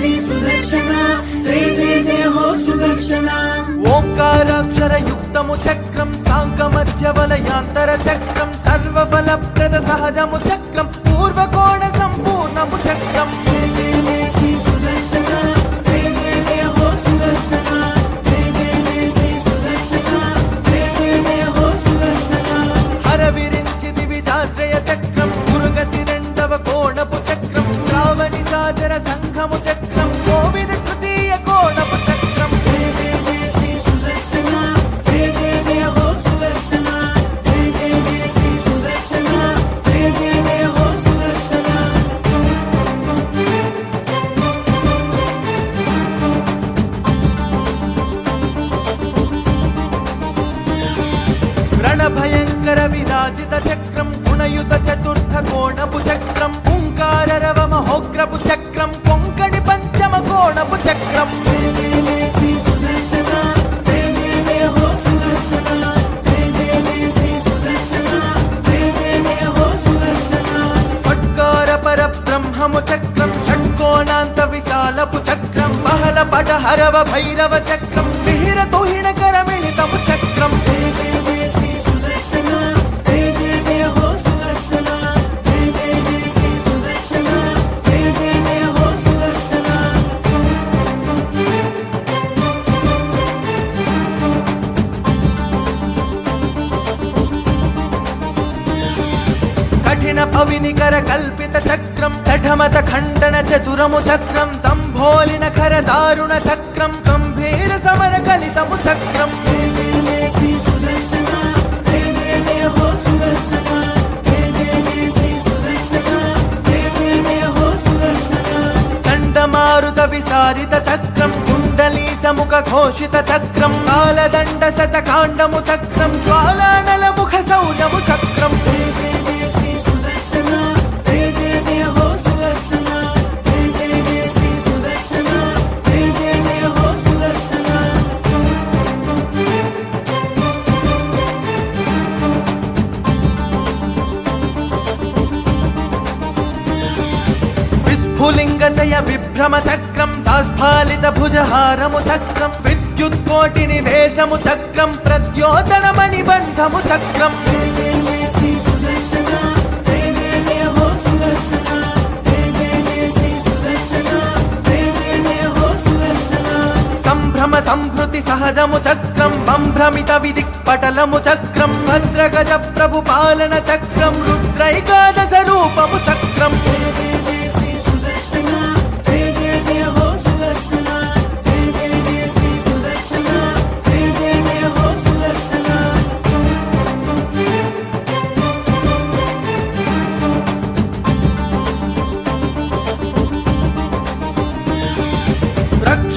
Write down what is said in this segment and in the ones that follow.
శ్రీ సుదర్శన జయ జయ జయ హో సుదర్శన. ఓంకారాక్షర యుక్తము చక్రం సాంగ మధ్య వలయాంతర చక్రం సర్వఫలప్రద సహజము చక్రం. రణభయంకర విరాజిత చక్రం గుణయుత చతుర్థ కోణపు చక్రం ఓంకార రవ మహోగ్రపు చక్రం కొంకణి పంచమ కోణపు చక్రం. ఫట్కార పర బ్రహ్మము చక్రం షట్కోణాంత విశాలపు చక్రం బహల పట హరవ భైరవ చక్రం విహిర తుహిణ కఠిన పవినికర కల్పిత చక్రం కఠమత ఖండన చతురము చక్రం తంభోలిన ఖర దారుణ చక్రం గంభీర సమర కలితము చక్రం. చండమారుత విసారిత చక్రం కుండలీ సముఖ ఘోషిత చక్రం కాలదండ శత కాండము చక్రం జ్వాలానల ముఖ సౌనము చక్రం. విస్ఫులింగ జయ విభ్రమ చక్రం సాస్ఫాలిత భుజహారము చక్రం విద్యుత్కోటి నివేశము చక్రం ప్రద్యోతనమణి బంధము చక్రం. సంభ్రమ సంభృతి సహజము చక్రం సంభ్రమిత విదిక్పటలము చక్రం భద్రగజ ప్రభు పాలన చక్రం రుద్రైకాద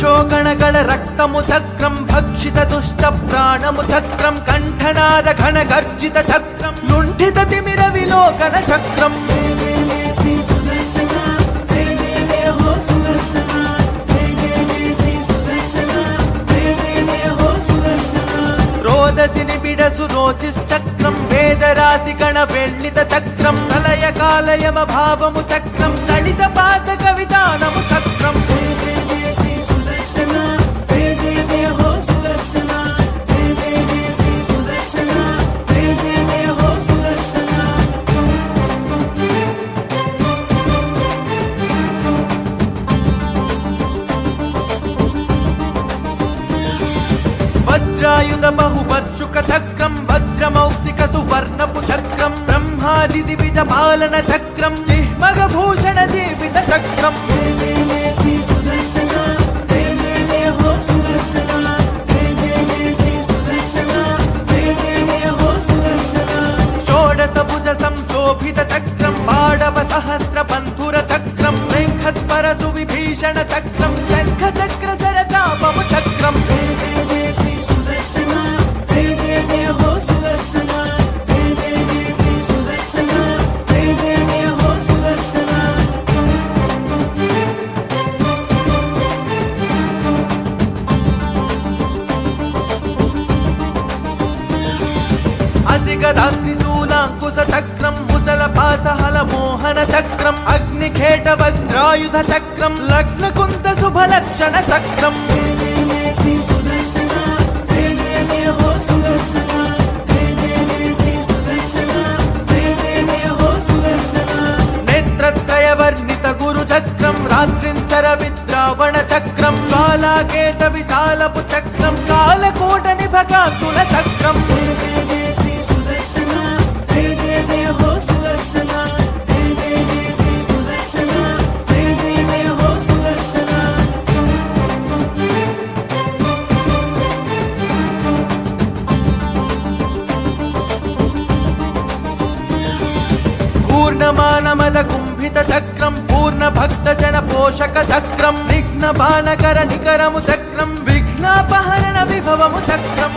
రక్షోగణగళ రక్తము చక్రం భక్షిత దుష్ట ప్రాణము చక్రం కంఠనాద ఘన గర్జిత చక్రం లుంఠిత తిమిర విలోకన చక్రం. జయ జయ జయ వేదరాశి గణ వెళ్ళిత చక్రం ప్రళయ కాలయమ భావము చక్రం దళిత పాతక విధానము వజ్రాయుధ బహువర్షుక చక్రం వజ్రమౌక్తిక సువర్ణపు చక్రం బ్రహ్మాది దివిజ పాలన చక్రం జిహ్మగ భూషణ జీవిత చక్రం. జయ సంశోభిత చక్రం పాడవ సహస్ర బంధుర చక్రం వెంకత్పర సువిభీషణ చక్రం. అసిగదాత్రిశూలా శూలాంకుశ చక్రం ముసల పాసహల మోహన చక్రం అగ్నిఖేట వజ్రాయుధ చక్రం లగ్న కుంద శుభ లక్షణ చక్రం. జయ గురు చక్రం రాత్రించర విద్రావణ చక్రం కాలాకేశ విశాలపు చక్రం కాలకూట నిభకాంతుల చక్రం. పూర్ణమానమద కుంభిత చక్రం పూర్ణ భక్త జన పోషక చక్రం విఘ్న బాణకర నికరము చక్రం విఘ్నాపహరణ విభవము చక్రం.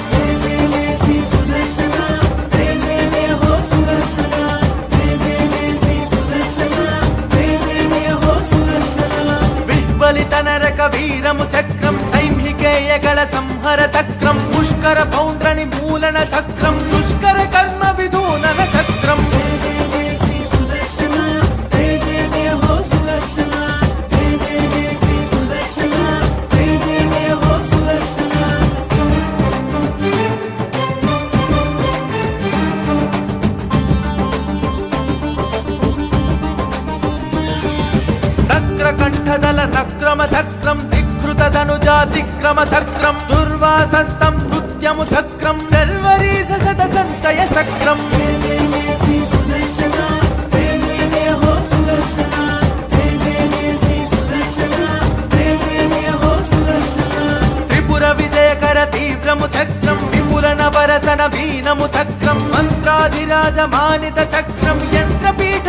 జయ వీరము చక్రం సైంహికేయగళ సంహర చక్రం పుష్కర పౌండ్రని మూలన చక్రం దుష్కర హో సుదర్శన జయ జయ జయ శ్రీ సుదర్శన జయ జయ జయ హో సుదర్శన త్రిపుర విజయకర తీవ్రము చక్రం విపుల నవరసన చక్రం మంత్రాధిరాజమానిత చక్రం యంత్రపీఠ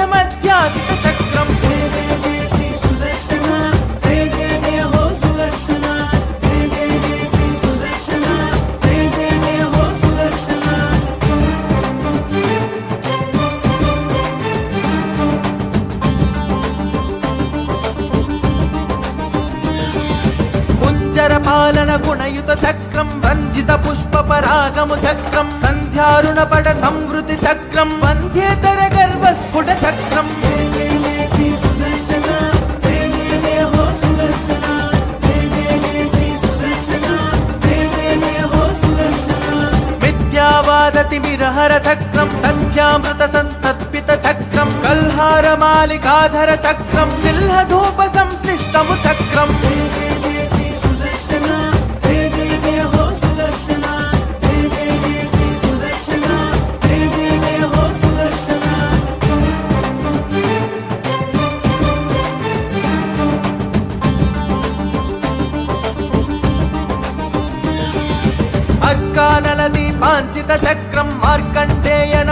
సంస్కృత చక్రం రంజిత పుష్ప పరాగము చక్రం సంధ్యారుణ పట సంవృతి చక్రం వంధ్యేతర గర్వ స్ఫుట చక్రం జయ జయ జయ శ్రీ సుదర్శన జయ జయ జయ హో సుదర్శన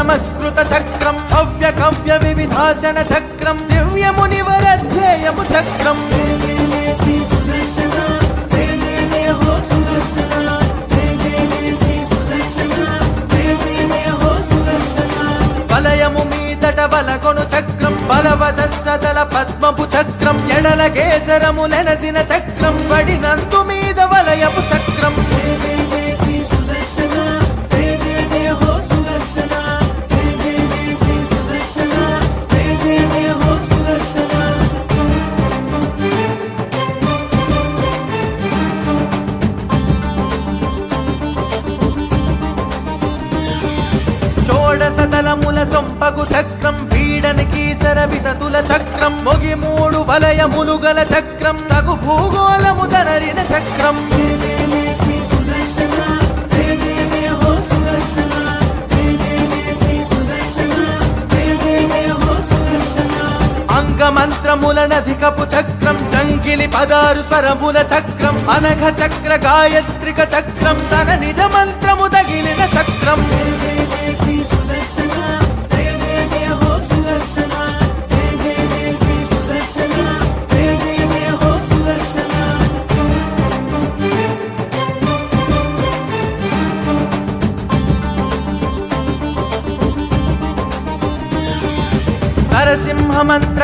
నమస్కృత చక్రం భవ్య కవ్య వివిధాసన చక్రం దివ్య మునివరధ్యేయము చక్రం జయ వలయము మీదట వలకొను చక్రం బలవదష్టదల పద్మపు చక్రం ఎడల కేసరములెనసిన చక్రం పడినందు మీ కీసర చక్రం మొగి మూడు వలయములు గల చక్రం తగు భూగోళము తనరిన చక్రం. జయ అంగమంత్రముల నధికపు చక్రం జంగిలి పదారు స్వరముల చక్రం అనఘ చక్ర గాయత్రిక చక్రం తన నిజ మంత్రము తగిలిన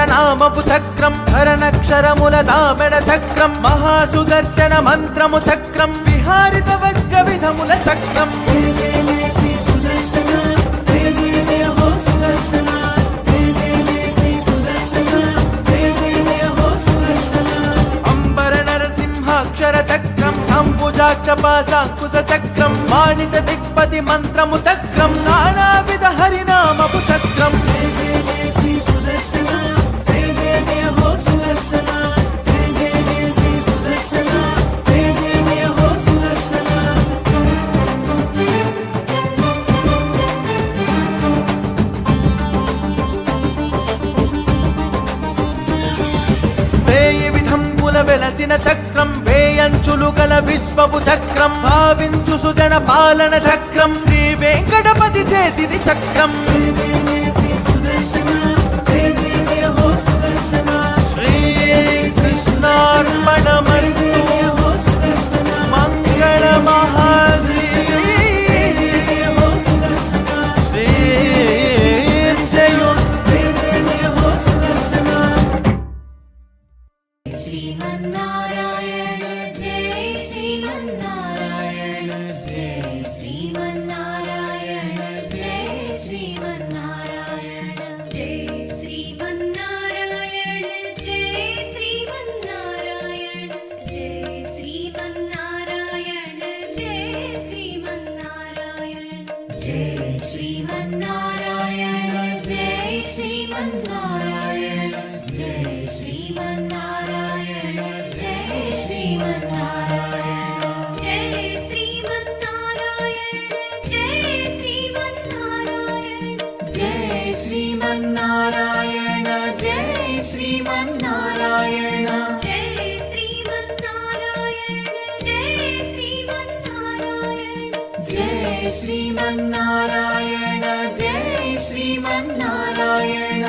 నామపు చక్రం భరణక్షరముల దామెడ చక్రం మహాసుదర్శన మంత్రము చక్రం విహారిత వజ్ర విధముల చక్రం. చపాశాంకుశ చక్రం వాణిత దిక్పతి మంత్రము చక్రం నానావిధ హరినామపు చక్రం. విశ్వపు చక్రం. భావించు సుజన పాలన చక్రం. శ్రీ వెంకటపతి చేతి చక్రం. శ్రీమన్న ശ്രീമന്നാരായണ ജയ ശ്രീമന്നാരായണ ജയ ജയ ജയ ജയ ജയ ജയ ജയ ജയ ജയ श्रीमन्नारायण